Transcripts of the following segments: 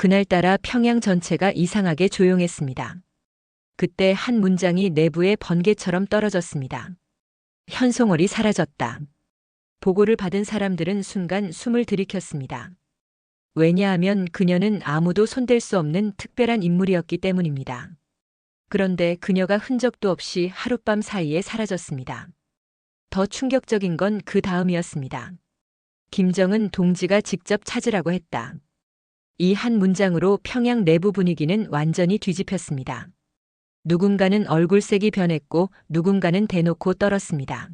그날따라 평양 전체가 이상하게 조용했습니다. 그때 한 문장이 내부에 번개처럼 떨어졌습니다. 현송월이 사라졌다. 보고를 받은 사람들은 순간 숨을 들이켰습니다. 왜냐하면 그녀는 아무도 손댈 수 없는 특별한 인물이었기 때문입니다. 그런데 그녀가 흔적도 없이 하룻밤 사이에 사라졌습니다. 더 충격적인 건 그 다음이었습니다. 김정은 동지가 직접 찾으라고 했다. 이 한 문장으로 평양 내부 분위기는 완전히 뒤집혔습니다. 누군가는 얼굴색이 변했고 누군가는 대놓고 떨었습니다.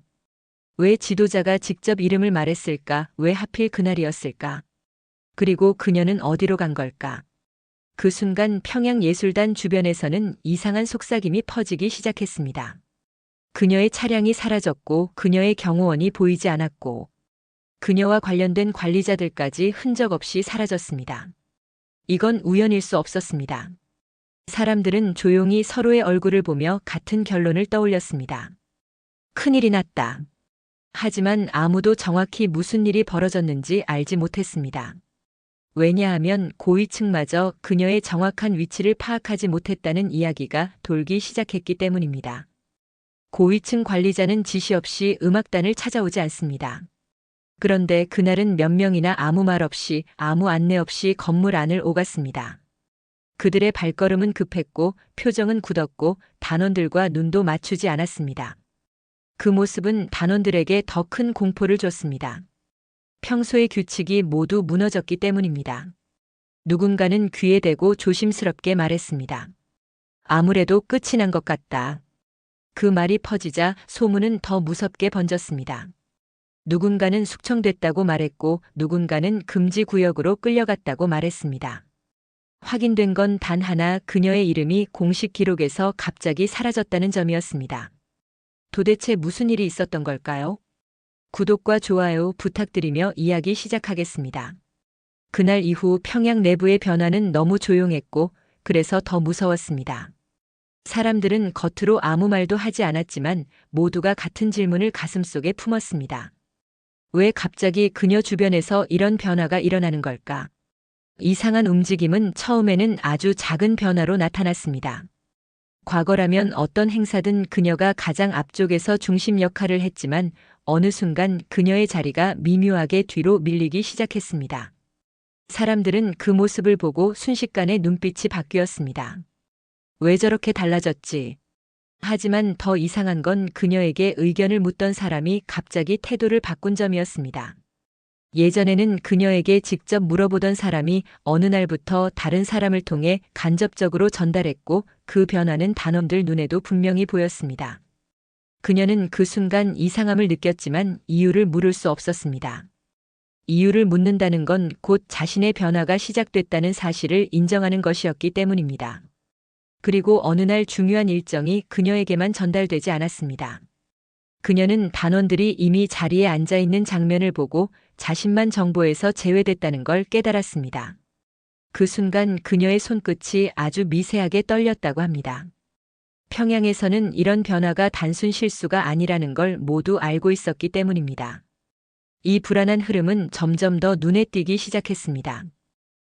왜 지도자가 직접 이름을 말했을까? 왜 하필 그날이었을까? 그리고 그녀는 어디로 간 걸까? 그 순간 평양예술단 주변에서는 이상한 속삭임이 퍼지기 시작했습니다. 그녀의 차량이 사라졌고 그녀의 경호원이 보이지 않았고 그녀와 관련된 관리자들까지 흔적 없이 사라졌습니다. 이건 우연일 수 없었습니다. 사람들은 조용히 서로의 얼굴을 보며 같은 결론을 떠올렸습니다. 큰일이 났다. 하지만 아무도 정확히 무슨 일이 벌어졌는지 알지 못했습니다. 왜냐하면 고위층마저 그녀의 정확한 위치를 파악하지 못했다는 이야기가 돌기 시작했기 때문입니다. 고위층 관리자는 지시 없이 음악단을 찾아오지 않습니다. 그런데 그날은 몇 명이나 아무 말 없이 아무 안내 없이 건물 안을 오갔습니다. 그들의 발걸음은 급했고 표정은 굳었고 단원들과 눈도 맞추지 않았습니다. 그 모습은 단원들에게 더 큰 공포를 줬습니다. 평소의 규칙이 모두 무너졌기 때문입니다. 누군가는 귀에 대고 조심스럽게 말했습니다. 아무래도 끝이 난 것 같다. 그 말이 퍼지자 소문은 더 무섭게 번졌습니다. 누군가는 숙청됐다고 말했고 누군가는 금지 구역으로 끌려갔다고 말했습니다. 확인된 건 단 하나 그녀의 이름이 공식 기록에서 갑자기 사라졌다는 점이었습니다. 도대체 무슨 일이 있었던 걸까요? 구독과 좋아요 부탁드리며 이야기 시작하겠습니다. 그날 이후 평양 내부의 변화는 너무 조용했고 그래서 더 무서웠습니다. 사람들은 겉으로 아무 말도 하지 않았지만 모두가 같은 질문을 가슴속에 품었습니다. 왜 갑자기 그녀 주변에서 이런 변화가 일어나는 걸까? 이상한 움직임은 처음에는 아주 작은 변화로 나타났습니다. 과거라면 어떤 행사든 그녀가 가장 앞쪽에서 중심 역할을 했지만 어느 순간 그녀의 자리가 미묘하게 뒤로 밀리기 시작했습니다. 사람들은 그 모습을 보고 순식간에 눈빛이 바뀌었습니다. 왜 저렇게 달라졌지? 하지만 더 이상한 건 그녀에게 의견을 묻던 사람이 갑자기 태도를 바꾼 점이었습니다. 예전에는 그녀에게 직접 물어보던 사람이 어느 날부터 다른 사람을 통해 간접적으로 전달했고 그 변화는 단원들 눈에도 분명히 보였습니다. 그녀는 그 순간 이상함을 느꼈지만 이유를 물을 수 없었습니다. 이유를 묻는다는 건 곧 자신의 변화가 시작됐다는 사실을 인정하는 것이었기 때문입니다. 그리고 어느 날 중요한 일정이 그녀에게만 전달되지 않았습니다. 그녀는 단원들이 이미 자리에 앉아 있는 장면을 보고 자신만 정보에서 제외됐다는 걸 깨달았습니다. 그 순간 그녀의 손끝이 아주 미세하게 떨렸다고 합니다. 평양에서는 이런 변화가 단순 실수가 아니라는 걸 모두 알고 있었기 때문입니다. 이 불안한 흐름은 점점 더 눈에 띄기 시작했습니다.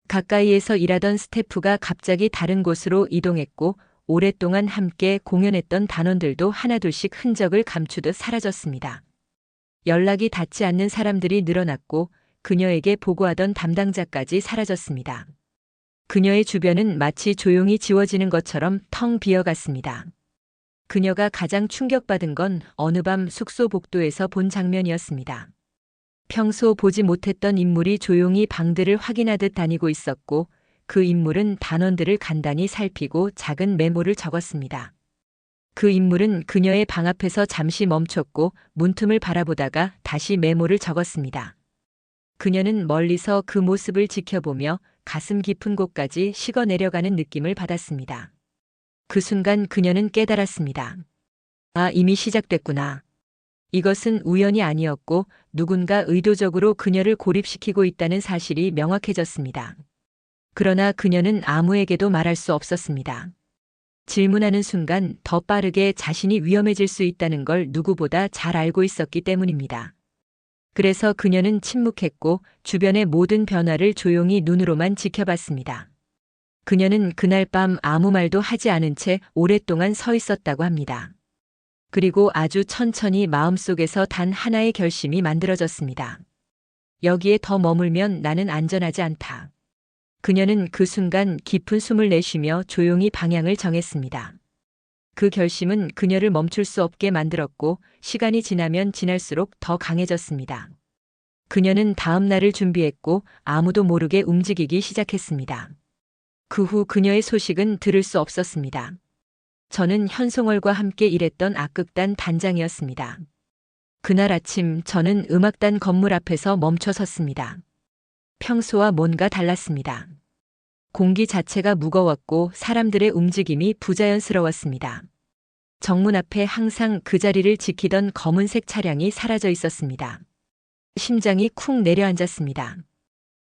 가까이에서 일하던 스태프가 갑자기 다른 곳으로 이동했고 오랫동안 함께 공연했던 단원들도 하나둘씩 흔적을 감추듯 사라졌습니다. 연락이 닿지 않는 사람들이 늘어났고 그녀에게 보고하던 담당자까지 사라졌습니다. 그녀의 주변은 마치 조용히 지워지는 것처럼 텅 비어갔습니다. 그녀가 가장 충격받은 건 어느 밤 숙소 복도에서 본 장면이었습니다. 평소 보지 못했던 인물이 조용히 방들을 확인하듯 다니고 있었고 그 인물은 단원들을 간단히 살피고 작은 메모를 적었습니다. 그 인물은 그녀의 방 앞에서 잠시 멈췄고 문틈을 바라보다가 다시 메모를 적었습니다. 그녀는 멀리서 그 모습을 지켜보며 가슴 깊은 곳까지 식어 내려가는 느낌을 받았습니다. 그 순간 그녀는 깨달았습니다. 아, 이미 시작됐구나. 이것은 우연이 아니었고 누군가 의도적으로 그녀를 고립시키고 있다는 사실이 명확해졌습니다. 그러나 그녀는 아무에게도 말할 수 없었습니다. 질문하는 순간 더 빠르게 자신이 위험해질 수 있다는 걸 누구보다 잘 알고 있었기 때문입니다. 그래서 그녀는 침묵했고 주변의 모든 변화를 조용히 눈으로만 지켜봤습니다. 그녀는 그날 밤 아무 말도 하지 않은 채 오랫동안 서 있었다고 합니다. 그리고 아주 천천히 마음속에서 단 하나의 결심이 만들어졌습니다. 여기에 더 머물면 나는 안전하지 않다. 그녀는 그 순간 깊은 숨을 내쉬며 조용히 방향을 정했습니다. 그 결심은 그녀를 멈출 수 없게 만들었고 시간이 지나면 지날수록 더 강해졌습니다. 그녀는 다음 날을 준비했고 아무도 모르게 움직이기 시작했습니다. 그 후 그녀의 소식은 들을 수 없었습니다. 저는 현송월과 함께 일했던 악극단 단장이었습니다. 그날 아침 저는 음악단 건물 앞에서 멈춰 섰습니다. 평소와 뭔가 달랐습니다. 공기 자체가 무거웠고 사람들의 움직임이 부자연스러웠습니다. 정문 앞에 항상 그 자리를 지키던 검은색 차량이 사라져 있었습니다. 심장이 쿵 내려앉았습니다.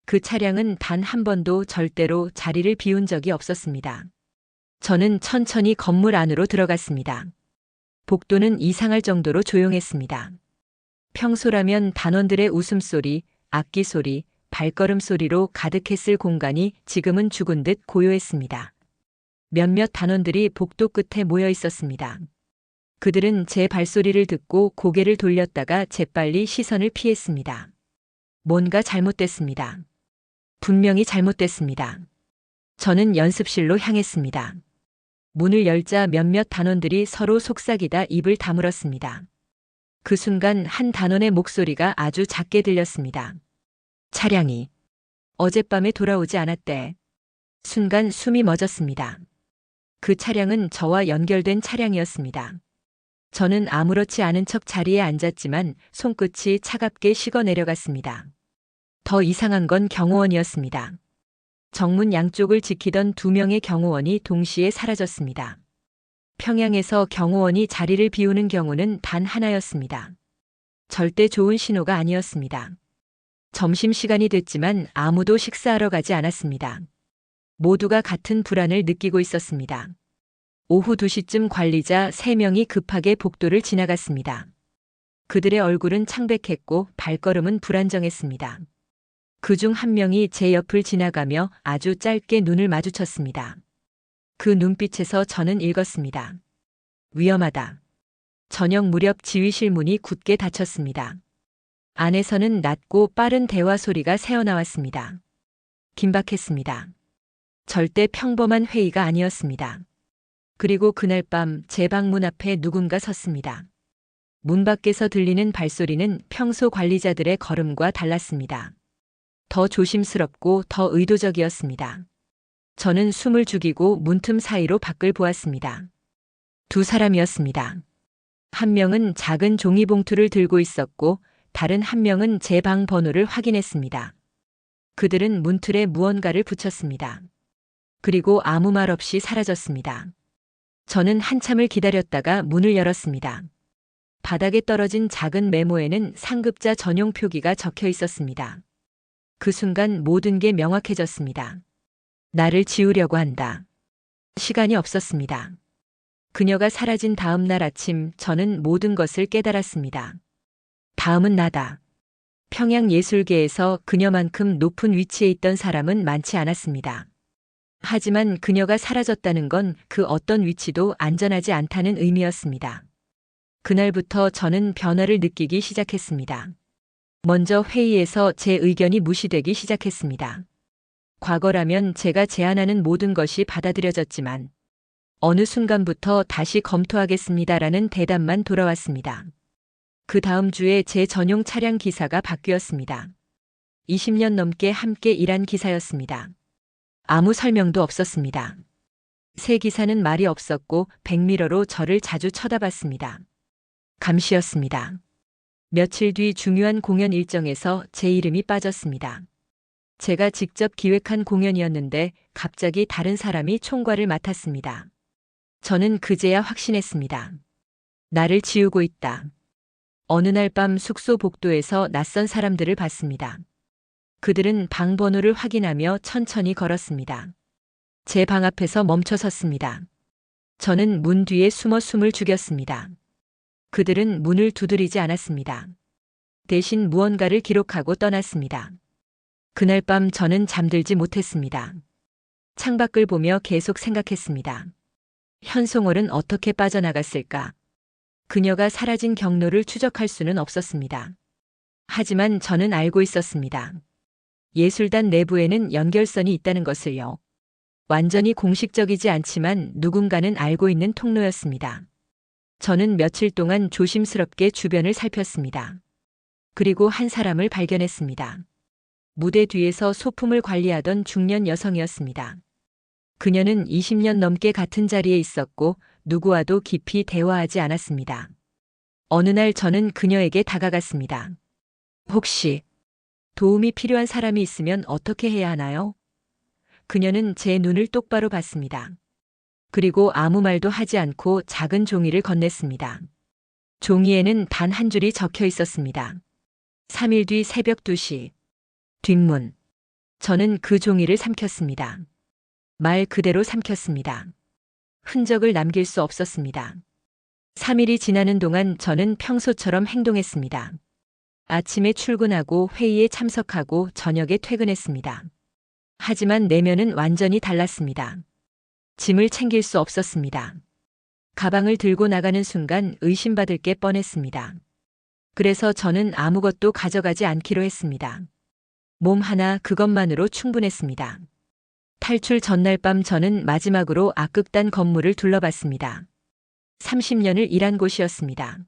그 차량은 단 한 번도 절대로 자리를 비운 적이 없었습니다. 저는 천천히 건물 안으로 들어갔습니다. 복도는 이상할 정도로 조용했습니다. 평소라면 단원들의 웃음소리, 악기 소리, 발걸음 소리로 가득했을 공간이 지금은 죽은 듯 고요했습니다. 몇몇 단원들이 복도 끝에 모여 있었습니다. 그들은 제 발소리를 듣고 고개를 돌렸다가 재빨리 시선을 피했습니다. 뭔가 잘못됐습니다. 분명히 잘못됐습니다. 저는 연습실로 향했습니다. 문을 열자 몇몇 단원들이 서로 속삭이다 입을 다물었습니다. 그 순간 한 단원의 목소리가 아주 작게 들렸습니다. 차량이 어젯밤에 돌아오지 않았대. 순간 숨이 멎었습니다. 그 차량은 저와 연결된 차량이었습니다. 저는 아무렇지 않은 척 자리에 앉았지만 손끝이 차갑게 식어 내려갔습니다. 더 이상한 건 경호원이었습니다. 정문 양쪽을 지키던 두 명의 경호원이 동시에 사라졌습니다. 평양에서 경호원이 자리를 비우는 경우는 단 하나였습니다. 절대 좋은 신호가 아니었습니다. 점심시간이 됐지만 아무도 식사하러 가지 않았습니다. 모두가 같은 불안을 느끼고 있었습니다. 오후 2시쯤 관리자 3명이 급하게 복도를 지나갔습니다. 그들의 얼굴은 창백했고 발걸음은 불안정했습니다. 그 중 한 명이 제 옆을 지나가며 아주 짧게 눈을 마주쳤습니다. 그 눈빛에서 저는 읽었습니다. 위험하다. 저녁 무렵 지휘실 문이 굳게 닫혔습니다. 안에서는 낮고 빠른 대화 소리가 새어나왔습니다. 긴박했습니다. 절대 평범한 회의가 아니었습니다. 그리고 그날 밤 제 방 문 앞에 누군가 섰습니다. 문 밖에서 들리는 발소리는 평소 관리자들의 걸음과 달랐습니다. 더 조심스럽고 더 의도적이었습니다. 저는 숨을 죽이고 문틈 사이로 밖을 보았습니다. 두 사람이었습니다. 한 명은 작은 종이봉투를 들고 있었고 다른 한 명은 제 방 번호를 확인했습니다. 그들은 문틀에 무언가를 붙였습니다. 그리고 아무 말 없이 사라졌습니다. 저는 한참을 기다렸다가 문을 열었습니다. 바닥에 떨어진 작은 메모에는 상급자 전용 표기가 적혀 있었습니다. 그 순간 모든 게 명확해졌습니다. 나를 지우려고 한다. 시간이 없었습니다. 그녀가 사라진 다음 날 아침 저는 모든 것을 깨달았습니다. 다음은 나다. 평양 예술계에서 그녀만큼 높은 위치에 있던 사람은 많지 않았습니다. 하지만 그녀가 사라졌다는 건 그 어떤 위치도 안전하지 않다는 의미였습니다. 그날부터 저는 변화를 느끼기 시작했습니다. 먼저 회의에서 제 의견이 무시되기 시작했습니다. 과거라면 제가 제안하는 모든 것이 받아들여졌지만 어느 순간부터 다시 검토하겠습니다라는 대답만 돌아왔습니다. 그 다음 주에 제 전용 차량 기사가 바뀌었습니다. 20년 넘게 함께 일한 기사였습니다. 아무 설명도 없었습니다. 새 기사는 말이 없었고 백미러로 저를 자주 쳐다봤습니다. 감시였습니다. 며칠 뒤 중요한 공연 일정에서 제 이름이 빠졌습니다. 제가 직접 기획한 공연이었는데 갑자기 다른 사람이 총괄을 맡았습니다. 저는 그제야 확신했습니다. 나를 지우고 있다. 어느 날 밤 숙소 복도에서 낯선 사람들을 봤습니다. 그들은 방 번호를 확인하며 천천히 걸었습니다. 제 방 앞에서 멈춰 섰습니다. 저는 문 뒤에 숨어 숨을 죽였습니다. 그들은 문을 두드리지 않았습니다. 대신 무언가를 기록하고 떠났습니다. 그날 밤 저는 잠들지 못했습니다. 창밖을 보며 계속 생각했습니다. 현송월은 어떻게 빠져나갔을까? 그녀가 사라진 경로를 추적할 수는 없었습니다. 하지만 저는 알고 있었습니다. 예술단 내부에는 연결선이 있다는 것을요. 완전히 공식적이지 않지만 누군가는 알고 있는 통로였습니다. 저는 며칠 동안 조심스럽게 주변을 살폈습니다. 그리고 한 사람을 발견했습니다. 무대 뒤에서 소품을 관리하던 중년 여성이었습니다. 그녀는 20년 넘게 같은 자리에 있었고 누구와도 깊이 대화하지 않았습니다. 어느 날 저는 그녀에게 다가갔습니다. 혹시 도움이 필요한 사람이 있으면 어떻게 해야 하나요? 그녀는 제 눈을 똑바로 봤습니다. 그리고 아무 말도 하지 않고 작은 종이를 건넸습니다. 종이에는 단 한 줄이 적혀 있었습니다. 3일 뒤 새벽 2시. 뒷문. 저는 그 종이를 삼켰습니다. 말 그대로 삼켰습니다. 흔적을 남길 수 없었습니다. 3일이 지나는 동안 저는 평소처럼 행동했습니다. 아침에 출근하고 회의에 참석하고 저녁에 퇴근했습니다. 하지만 내면은 완전히 달랐습니다. 짐을 챙길 수 없었습니다. 가방을 들고 나가는 순간 의심받을 게 뻔했습니다. 그래서 저는 아무것도 가져가지 않기로 했습니다. 몸 하나 그것만으로 충분했습니다. 탈출 전날 밤 저는 마지막으로 악극단 건물을 둘러봤습니다. 30년을 일한 곳이었습니다.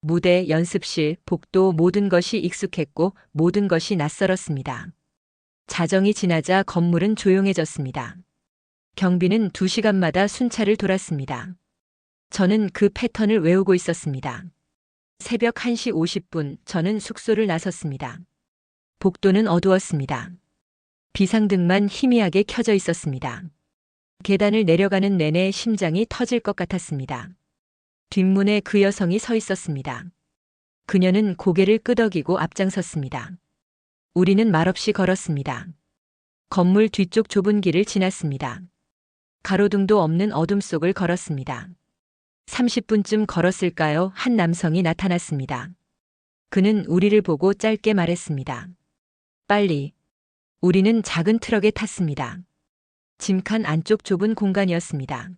무대, 연습실, 복도 모든 것이 익숙했고 모든 것이 낯설었습니다. 자정이 지나자 건물은 조용해졌습니다. 경비는 두 시간마다 순찰을 돌았습니다. 저는 그 패턴을 외우고 있었습니다. 새벽 1시 50분 저는 숙소를 나섰습니다. 복도는 어두웠습니다. 비상등만 희미하게 켜져 있었습니다. 계단을 내려가는 내내 심장이 터질 것 같았습니다. 뒷문에 그 여성이 서 있었습니다. 그녀는 고개를 끄덕이고 앞장섰습니다. 우리는 말없이 걸었습니다. 건물 뒤쪽 좁은 길을 지났습니다. 가로등도 없는 어둠 속을 걸었습니다. 30분쯤 걸었을까요? 한 남성이 나타났습니다. 그는 우리를 보고 짧게 말했습니다. 빨리. 우리는 작은 트럭에 탔습니다. 짐칸 안쪽 좁은 공간이었습니다.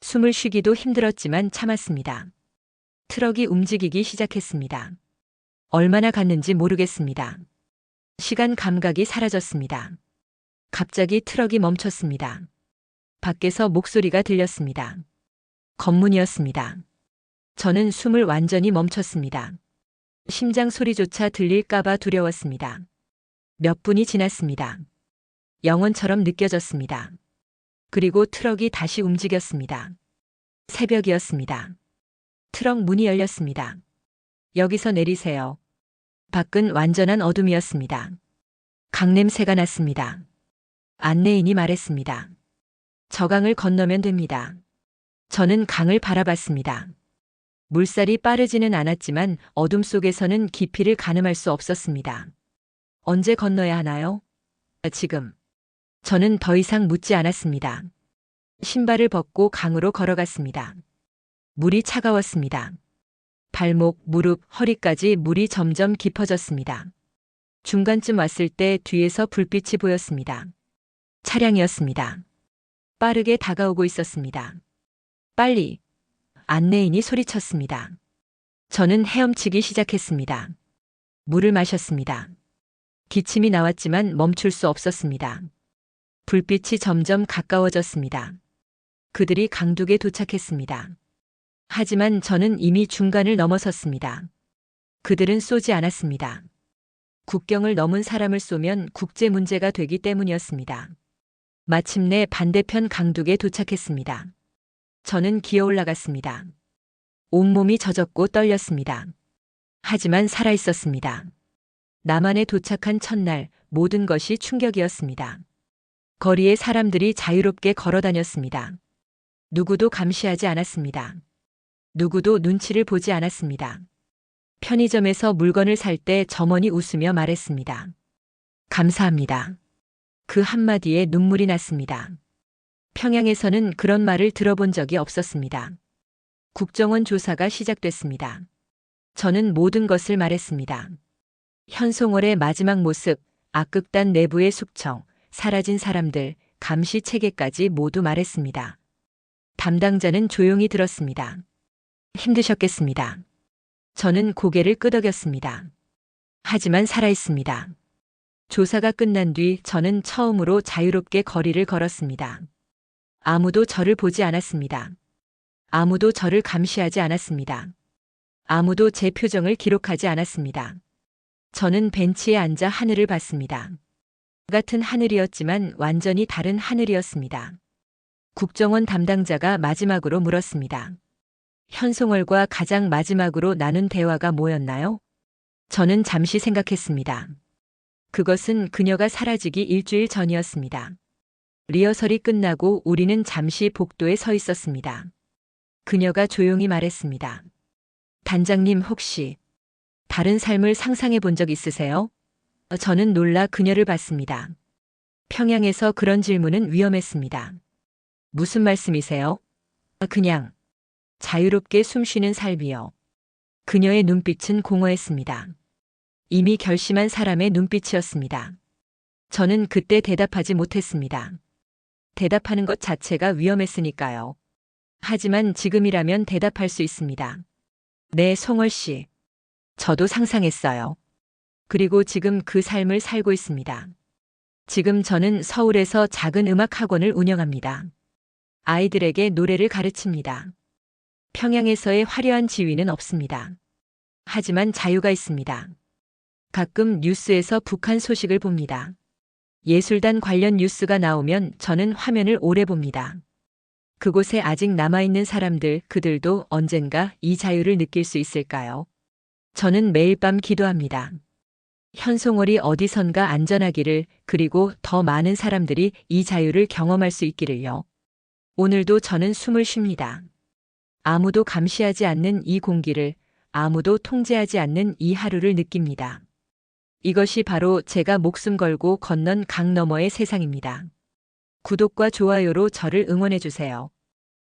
숨을 쉬기도 힘들었지만 참았습니다. 트럭이 움직이기 시작했습니다. 얼마나 갔는지 모르겠습니다. 시간 감각이 사라졌습니다. 갑자기 트럭이 멈췄습니다. 밖에서 목소리가 들렸습니다. 검문이었습니다. 저는 숨을 완전히 멈췄습니다. 심장 소리조차 들릴까봐 두려웠습니다. 몇 분이 지났습니다. 영원처럼 느껴졌습니다. 그리고 트럭이 다시 움직였습니다. 새벽이었습니다. 트럭 문이 열렸습니다. 여기서 내리세요. 밖은 완전한 어둠이었습니다. 강냄새가 났습니다. 안내인이 말했습니다. 저 강을 건너면 됩니다. 저는 강을 바라봤습니다. 물살이 빠르지는 않았지만 어둠 속에서는 깊이를 가늠할 수 없었습니다. 언제 건너야 하나요? 지금. 저는 더 이상 묻지 않았습니다. 신발을 벗고 강으로 걸어갔습니다. 물이 차가웠습니다. 발목, 무릎, 허리까지 물이 점점 깊어졌습니다. 중간쯤 왔을 때 뒤에서 불빛이 보였습니다. 차량이었습니다. 빠르게 다가오고 있었습니다. 빨리. 안내인이 소리쳤습니다. 저는 헤엄치기 시작했습니다. 물을 마셨습니다. 기침이 나왔지만 멈출 수 없었습니다. 불빛이 점점 가까워졌습니다. 그들이 강둑에 도착했습니다. 하지만 저는 이미 중간을 넘어섰습니다. 그들은 쏘지 않았습니다. 국경을 넘은 사람을 쏘면 국제 문제가 되기 때문이었습니다. 마침내 반대편 강둑에 도착했습니다. 저는 기어 올라갔습니다. 온몸이 젖었고 떨렸습니다. 하지만 살아 있었습니다. 남한에 도착한 첫날 모든 것이 충격이었습니다. 거리에 사람들이 자유롭게 걸어 다녔습니다. 누구도 감시하지 않았습니다. 누구도 눈치를 보지 않았습니다. 편의점에서 물건을 살 때 점원이 웃으며 말했습니다. 감사합니다. 그 한마디에 눈물이 났습니다. 평양에서는 그런 말을 들어본 적이 없었습니다. 국정원 조사가 시작됐습니다. 저는 모든 것을 말했습니다. 현송월의 마지막 모습, 악극단 내부의 숙청, 사라진 사람들, 감시 체계까지 모두 말했습니다. 담당자는 조용히 들었습니다. 힘드셨겠습니다. 저는 고개를 끄덕였습니다. 하지만 살아있습니다. 조사가 끝난 뒤 저는 처음으로 자유롭게 거리를 걸었습니다. 아무도 저를 보지 않았습니다. 아무도 저를 감시하지 않았습니다. 아무도 제 표정을 기록하지 않았습니다. 저는 벤치에 앉아 하늘을 봤습니다. 같은 하늘이었지만 완전히 다른 하늘이었습니다. 국정원 담당자가 마지막으로 물었습니다. 현송월과 가장 마지막으로 나눈 대화가 뭐였나요? 저는 잠시 생각했습니다. 그것은 그녀가 사라지기 일주일 전이었습니다. 리허설이 끝나고 우리는 잠시 복도에 서 있었습니다. 그녀가 조용히 말했습니다. 단장님 혹시 다른 삶을 상상해 본 적 있으세요? 저는 놀라 그녀를 봤습니다. 평양에서 그런 질문은 위험했습니다. 무슨 말씀이세요? 그냥 자유롭게 숨 쉬는 삶이요. 그녀의 눈빛은 공허했습니다. 이미 결심한 사람의 눈빛이었습니다. 저는 그때 대답하지 못했습니다. 대답하는 것 자체가 위험했으니까요. 하지만 지금이라면 대답할 수 있습니다. 네, 송월 씨. 저도 상상했어요. 그리고 지금 그 삶을 살고 있습니다. 지금 저는 서울에서 작은 음악 학원을 운영합니다. 아이들에게 노래를 가르칩니다. 평양에서의 화려한 지위는 없습니다. 하지만 자유가 있습니다. 가끔 뉴스에서 북한 소식을 봅니다. 예술단 관련 뉴스가 나오면 저는 화면을 오래 봅니다. 그곳에 아직 남아있는 사람들, 그들도 언젠가 이 자유를 느낄 수 있을까요? 저는 매일 밤 기도합니다. 현송월이 어디선가 안전하기를, 그리고 더 많은 사람들이 이 자유를 경험할 수 있기를요. 오늘도 저는 숨을 쉽니다. 아무도 감시하지 않는 이 공기를, 아무도 통제하지 않는 이 하루를 느낍니다. 이것이 바로 제가 목숨 걸고 건넌 강 너머의 세상입니다. 구독과 좋아요로 저를 응원해 주세요.